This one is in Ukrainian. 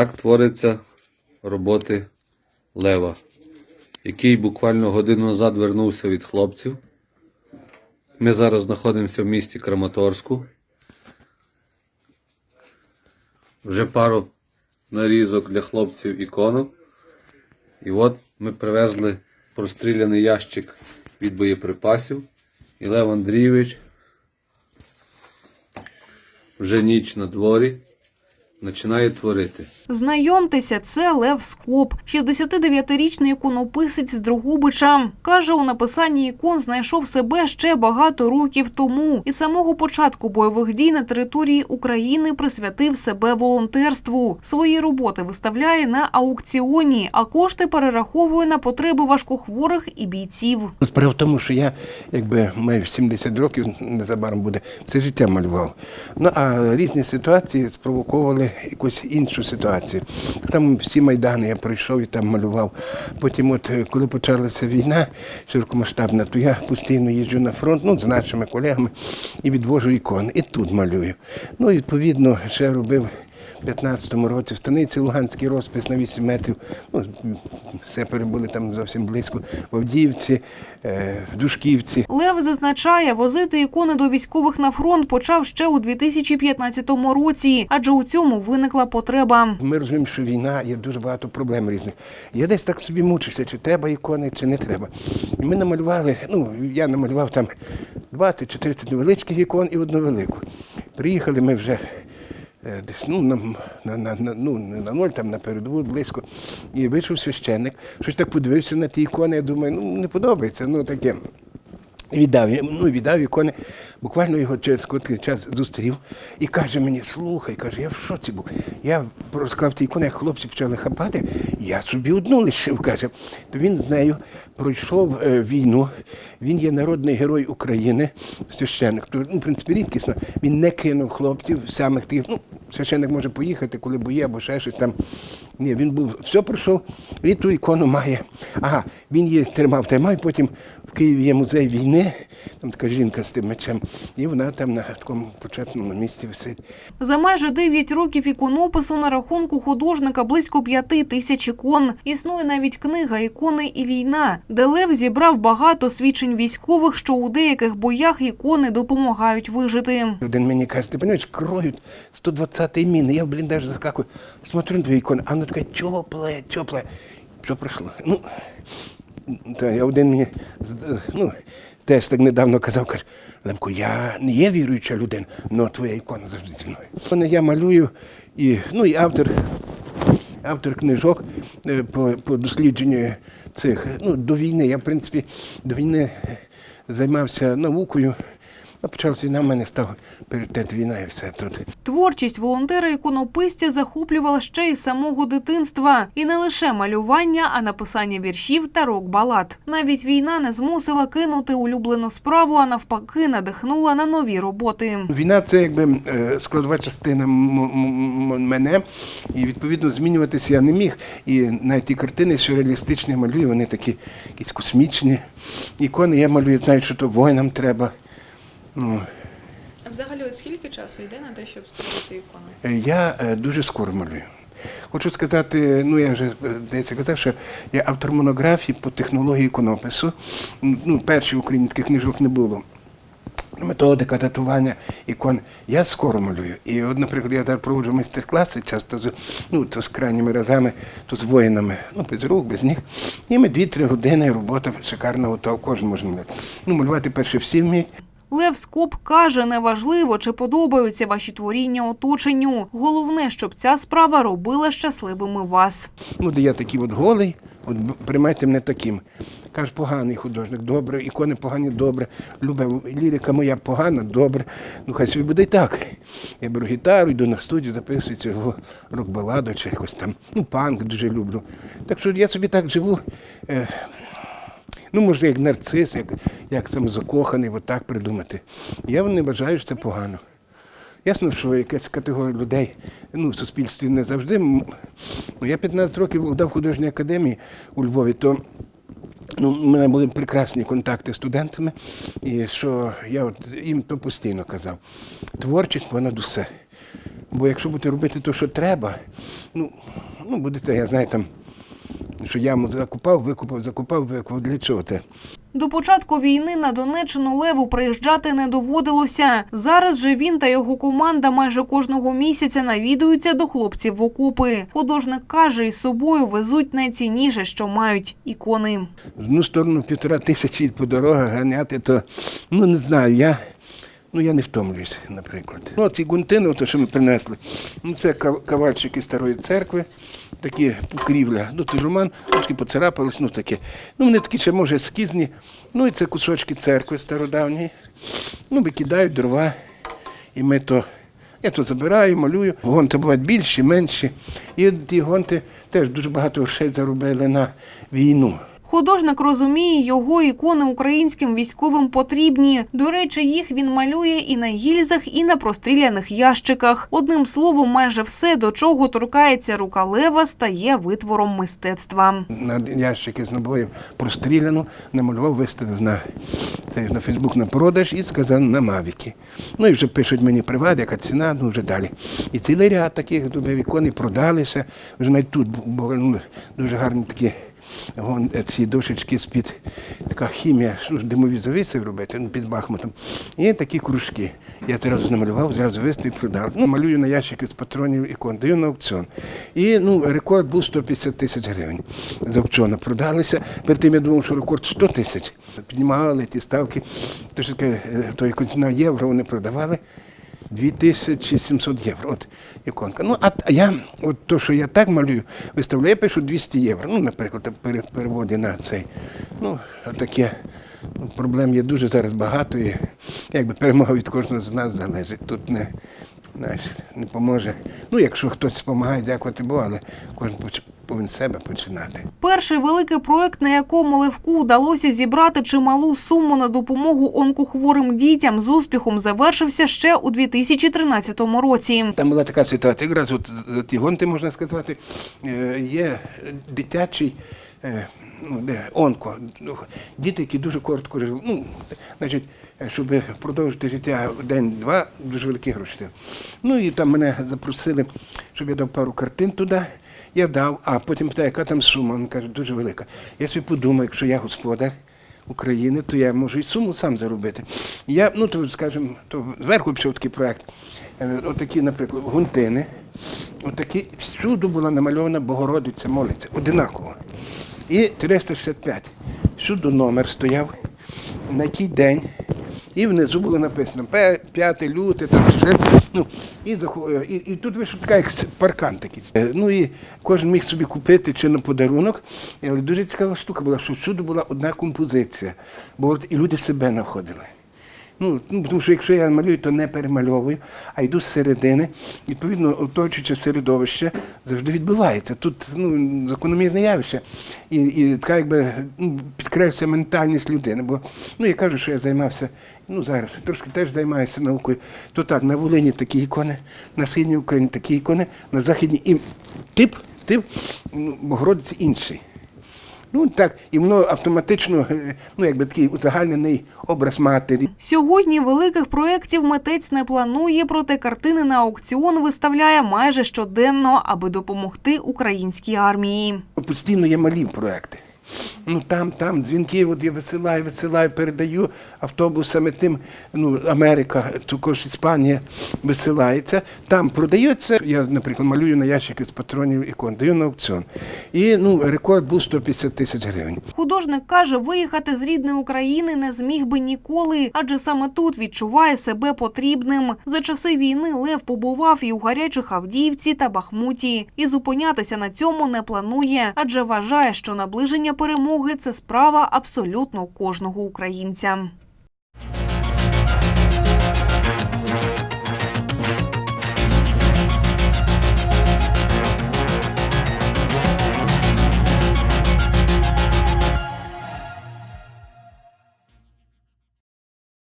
Так творяться роботи Лева, який буквально годину назад вернувся від хлопців. Ми зараз знаходимося в місті Краматорську. Вже пару нарізок для хлопців іконок. І от ми привезли простріляний ящик від боєприпасів. І Лев Андрійович вже ніч на дворі починає творити. Знайомтеся, це Лев Скоп, 69-річний іконописець з Другобича. Каже, у написанні ікон знайшов себе ще багато років тому. І з самого початку бойових дій на території України присвятив себе волонтерству. Свої роботи виставляє на аукціоні, а кошти перераховує на потреби важкохворих і бійців. Справа в тому, що я якби маю 70 років, незабаром буде, все життя малював. Ну а різні ситуації спровокували якусь іншу ситуацію. Там всі майдани я пройшов і там малював. Потім, от е, коли почалася війна широкомасштабна, то я постійно їжджу на фронт, ну, з нашими колегами і відвожу ікони. І тут малюю. Ну, відповідно, ще робив. У 15-му році в станиці Луганський розпис на 8 метрів. Ну, сепари були там зовсім близько. В Авдіївці, е, в Душківці. Лев зазначає, возити ікони до військових на фронт почав ще у 2015 році, адже у цьому виникла потреба. Ми розуміємо, що війна є дуже багато проблем різних. Я десь так собі мучився, чи треба ікони, чи не треба. І ми намалювали, ну, я намалював там 20 чи 30 невеличких ікон і одну велику. Приїхали ми вже десь ну, на, на, на, на, ну, на ноль, там на передову близько. І вийшов священник. Щось так подивився на ті ікони, я думаю, ну не подобається, ну таке. Віддав, ну, віддав ікони, буквально його через короткий час зустрів і каже мені, слухай, каже, я в шоці був. Я розклав ті ікони, як хлопці почали хапати, я собі одну лишив, каже. То він з нею пройшов е, війну, він є народний герой України, священник. То, ну, в принципі, рідкісно. Він не кинув хлопців, самих тих, ну, священник може поїхати, коли боє або ще щось там. Ні, він був, все пройшов, і ту ікону має. Ага, він її тримав, тримав, потім в Києві є музей війни, там така жінка з тим мечем, і вона там на такому почетному місці висить. За майже 9 років іконопису на рахунку художника близько 5 тисяч ікон. Існує навіть книга «Ікони і війна», де Лев зібрав багато свідчень військових, що у деяких боях ікони допомагають вижити. Один мені каже, ти розумієш, кроють 120-й міни. Я в бліндаж заскакую, смотрю на твої ікони, а таке тепле, тепле. Що пройшло? Ну, та я один мені ну, теж так недавно казав, каже, Лемко, я не є віруюча людина, але твоя ікона завжди зі мною. Я малюю, і, ну, і автор, автор книжок е, по, по дослідженню цих. Ну, до війни. Я, в принципі, до війни займався наукою. А почалася війна, в мене став пріоритет війна і все тут. Творчість волонтера-іконописця захоплювала ще й самого дитинства. І не лише малювання, а написання віршів та рок-балад. Навіть війна не змусила кинути улюблену справу, а навпаки надихнула на нові роботи. Війна це якби е, складова частина мене, і відповідно змінюватися я не міг. І навіть ті картини сюрреалістичні я малюю, вони такі якісь космічні. Ікони я малюю, знаю, що то воїнам треба. Ну, А взагалі, от скільки часу йде на те, щоб створити ікону? Е, Я е, дуже скоро малюю. Хочу сказати, ну я вже е, здається казав, що я автор монографії по технології іконопису. Ну, перші в Україні таких книжок не було. Методика татування ікон. Я скоро малюю. І от, наприклад, я зараз проводжу майстер-класи, часто з ну, то з крайніми разами, то з воїнами, ну, без рук, без ніг. І ми 2-3 години робота шикарна готова, кожен може малювати. Ну, малювати перше всі вміють. Лев Скоп каже, неважливо, чи подобаються ваші творіння оточенню. Головне, щоб ця справа робила щасливими вас. Ну, де я такий от голий, от приймайте мене таким. Каже, поганий художник, добре, ікони погані, добре. Любе, лірика моя погана, добре. Ну хай собі буде і так. Я беру гітару, йду на студію, записую цього рок-баладу чи якось там. Ну, панк дуже люблю. Так що я собі так живу. Ну, може, як нарцис, як, як сам закоханий, от так придумати. Я не вважаю, що це погано. Ясно, що якась категорія людей ну, в суспільстві не завжди. Ну, я 15 років викладав в художній академії у Львові, то ну, у мене були прекрасні контакти з студентами, і що я от їм то постійно казав. Творчість понад усе. Бо якщо будете робити те, що треба, ну, ну будете, я знаю, там, що яму закупав, викупав, закупав, викупав. Для чого те? До початку війни на Донеччину Леву приїжджати не доводилося. Зараз же він та його команда майже кожного місяця навідуються до хлопців в окопи. Художник каже, із собою везуть найцінніше, що мають ікони. В одну сторону півтора тисячі по дорогах ганяти, то ну не знаю, я. Ну, я не втомлююсь, наприклад. Ну, ці гунтини, то, що ми принесли, ну, це кав- кавальчики старої церкви, такі покрівля. Ну, той роман, трошки поцарапались, ну таке. Ну, вони такі ще, може, ескізні. Ну, і це кусочки церкви стародавньої. Ну, викидають дрова, і ми то. Я то забираю, малюю. Гонти бувають більші, менші. І ті гонти теж дуже багато грошей заробили на війну. Художник розуміє, його ікони українським військовим потрібні. До речі, їх він малює і на гільзах, і на простріляних ящиках. Одним словом, майже все, до чого торкається рука лева, стає витвором мистецтва. на ящики з набоїв простріляно, намалював, виставив на, на Фейсбук на продаж і сказав на Мавіки. Ну і вже пишуть мені приват, яка ціна, ну вже далі. І цілий ряд таких ікон і продалися. Вже навіть тут бу- ну, дуже гарні такі гон- ці дошечки з-під така хімія, що ж, димові завіси робити, ну, під Бахмутом. І такі кружки. Я одразу намалював, зразу виставив і продав. Ну, малюю на ящики з патронів ікон, даю на аукціон. І ну, рекорд був 150 тисяч гривень. З аукціону продалися. Перед тим я думав, що рекорд 100 тисяч. Піднімали ті ставки. Тож е, то на євро вони продавали. 2700 євро. От іконка. Ну, а я, от то, що я так малюю, виставляю, я пишу 200 євро. Ну, наприклад, переводі на цей. Ну, таке. Ну, Проблем є дуже зараз багато і якби перемога від кожного з нас залежить. Тут не, знаєш, не поможе. Ну, якщо хтось допомагає, дякувати Богу, але кожен повинен з себе починати. Перший великий проект, на якому Левку вдалося зібрати чималу суму на допомогу онкохворим дітям, з успіхом завершився ще у 2013 році. Там була така ситуація, якраз от за ті гонти, можна сказати, е, є дитячий. Е, Ну, онко, діти, які дуже коротко живуть. Ну, значить, е, щоб продовжити життя день-два, дуже великі гроші. Ну і там мене запросили, щоб я дав пару картин туди. Я дав, а потім питаю, яка там сума. Він каже, дуже велика. Я собі подумав, якщо я господар, України, то я можу і суму сам заробити. Я, ну то скажімо, то зверху пішов такий проект. Е, Отакі, наприклад, гунтини. Отакі всюди була намальована Богородиця молиться, одинаково. І 365. Всюди номер стояв, на який день. І внизу було написано 5 люте, там ще. Ну, і, і, і тут вийшов така як паркан такий. Е, Ну і кожен міг собі купити чи на подарунок. Але дуже цікава штука була, що всюди була одна композиція, бо от і люди себе знаходили. Ну, ну, тому що якщо я малюю, то не перемальовую, а йду з середини. Відповідно, оточуюче середовище завжди відбувається. Тут ну, закономірне явище. І, і така якби ну, підкреслюється ментальність людини. Бо ну, я кажу, що я займався, ну зараз трошки теж займаюся наукою. То так, на Волині такі ікони, на Східній Україні такі ікони, на Західній і тип, тип ну, Богородиці інший. Ну так, і воно автоматично, е, ну якби такий узагальнений образ матері. Сьогодні великих проєктів митець не планує, проте картини на аукціон виставляє майже щоденно, аби допомогти українській армії. Постійно є малі проекти. Ну там, там дзвінки, от я висилаю, висилаю, передаю автобусами тим, ну, Америка, також Іспанія висилається. Там продається. Я, наприклад, малюю на ящики з патронів ікон, даю на аукціон. І ну, рекорд був 150 тисяч гривень. Художник каже, виїхати з рідної України не зміг би ніколи, адже саме тут відчуває себе потрібним. За часи війни Лев побував і у гарячих Авдіївці та Бахмуті. І зупинятися на цьому не планує, адже вважає, що наближення перемоги це справа абсолютно кожного українця.